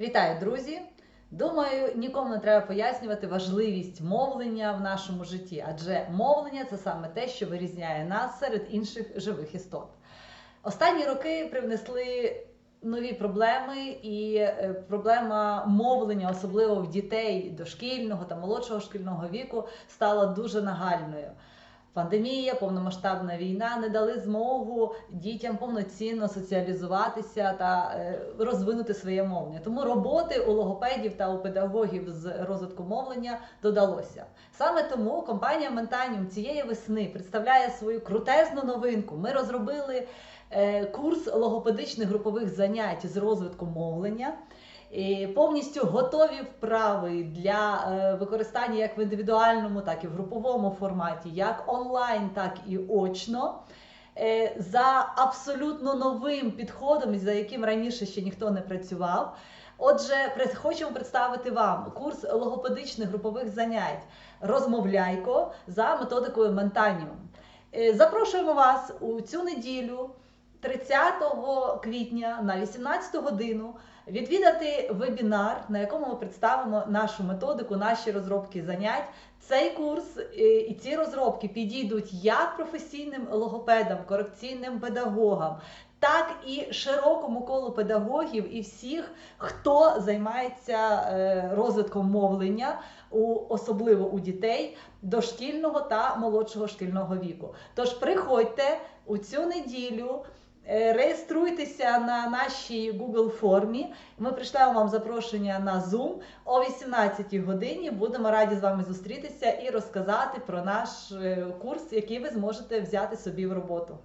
Вітаю, друзі! Думаю, нікому не треба пояснювати важливість мовлення в нашому житті, адже мовлення це саме те, що вирізняє нас серед інших живих істот. Останні роки привнесли нові проблеми, і е, проблема мовлення, особливо в дітей дошкільного та молодшого шкільного віку, стала дуже нагальною. Пандемія, повномасштабна війна не дали змогу дітям повноцінно соціалізуватися та е, розвинути своє мовлення. Тому роботи у логопедів та у педагогів з розвитку мовлення додалося. Саме тому компанія Ментаніум цієї весни представляє свою крутезну новинку. Ми розробили е, курс логопедичних групових занять з розвитку мовлення. Повністю готові вправи для е, використання як в індивідуальному, так і в груповому форматі, як онлайн, так і очно. Е, За абсолютно новим підходом, за яким раніше ще ніхто не працював. Отже, хочемо представити вам курс логопедичних групових занять Розмовляйко за методикою Ментаніум. Е, Запрошуємо вас у цю неділю, 30 квітня на 18 годину відвідати вебінар, на якому ми представимо нашу методику, наші розробки занять. Цей курс е, і ці розробки підійдуть як професійним логопедам, корекційним педагогам, так і широкому колу педагогів і всіх, хто займається е, розвитком мовлення, особливо у дітей дошкільного та молодшого шкільного віку. Тож приходьте у цю неділю. Е, Реєструйтеся на нашій Google формі. Ми прийшлемо вам запрошення на Zoom о 18 годині. Будемо раді з вами зустрітися і розказати про наш е, курс, який ви зможете взяти собі в роботу.